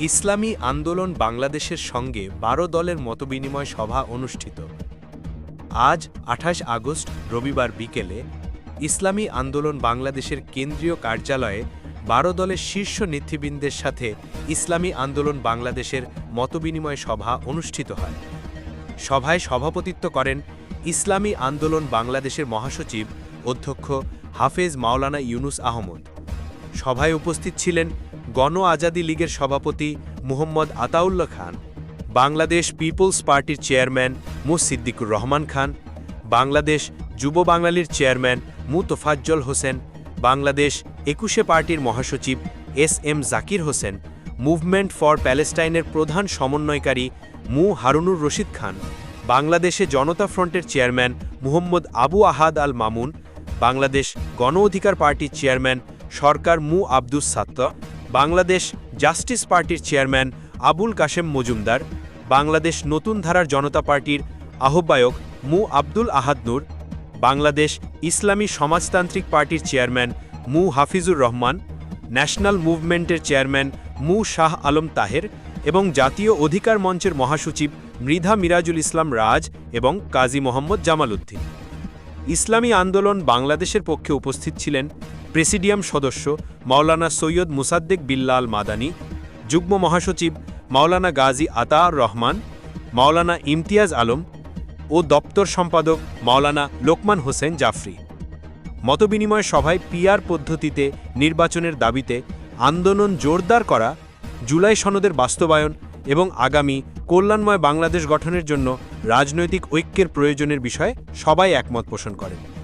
ইসলামী আন্দোলন বাংলাদেশের সঙ্গে বারো দলের মতবিনিময় সভা অনুষ্ঠিত। আজ আঠাশ আগস্ট, রবিবার বিকেলে ইসলামী আন্দোলন বাংলাদেশের কেন্দ্রীয় কার্যালয়ে বারো দলের শীর্ষ নেতৃবৃন্দের সাথে ইসলামী আন্দোলন বাংলাদেশের মতবিনিময় সভা অনুষ্ঠিত হয়। সভায় সভাপতিত্ব করেন ইসলামী আন্দোলন বাংলাদেশের মহাসচিব অধ্যক্ষ হাফেজ মাওলানা ইউনুস আহমদ। সভায় উপস্থিত ছিলেন গণ আজাদি লীগের সভাপতি মুহম্মদ আতাউল্লাহ খান, বাংলাদেশ পিপলস পার্টির চেয়ারম্যান মু সিদ্দিকুর রহমান খান, বাংলাদেশ যুব বাঙালির চেয়ারম্যান মু তোফাজ্জল হোসেন, বাংলাদেশ একুশে পার্টির মহাসচিব S M Zakir Hossain, movement for প্যালেস্টাইনের প্রধান সমন্বয়কারী মু হারুনুর রশিদ খান, বাংলাদেশে জনতা ফ্রন্টের চেয়ারম্যান মুহম্মদ আবু আহাদ আল মামুন, বাংলাদেশ গণ অধিকার পার্টির চেয়ারম্যান সরকার মু আব্দুস সাত্তা বাংলাদেশ জাস্টিস পার্টির চেয়ারম্যান আবুল কাশেম মজুমদার, বাংলাদেশ নতুন ধারার জনতা পার্টির আহ্বায়ক মু আব্দুল আহাদনুর বাংলাদেশ ইসলামী সমাজতান্ত্রিক পার্টির চেয়ারম্যান মু হাফিজুর রহমান, ন্যাশনাল মুভমেন্টের চেয়ারম্যান মু শাহ আলম তাহের এবং জাতীয় অধিকার মঞ্চের মহাসচিব মৃধা মিরাজুল ইসলাম রাজ এবং কাজী মোহাম্মদ জামাল উদ্দিন। ইসলামী আন্দোলন বাংলাদেশের পক্ষে উপস্থিত ছিলেন প্রেসিডিয়াম সদস্য মাওলানা সৈয়দ মুসাদ্দেক বিল্লাল মাদানী, যুগ্ম মহাসচিব মাওলানা গাজী আতার রহমান, মাওলানা ইমতিয়াজ আলম ও দপ্তর সম্পাদক মাওলানা লোকমান হোসেন জাফরি। মতবিনিময় সভায় পিআর পদ্ধতিতে নির্বাচনের দাবিতে আন্দোলন জোরদার করা, জুলাই সনদের বাস্তবায়ন এবং আগামী কল্যাণময় বাংলাদেশ গঠনের জন্য রাজনৈতিক ঐক্যের প্রয়োজনের বিষয়ে সবাই একমত পোষণ করেন।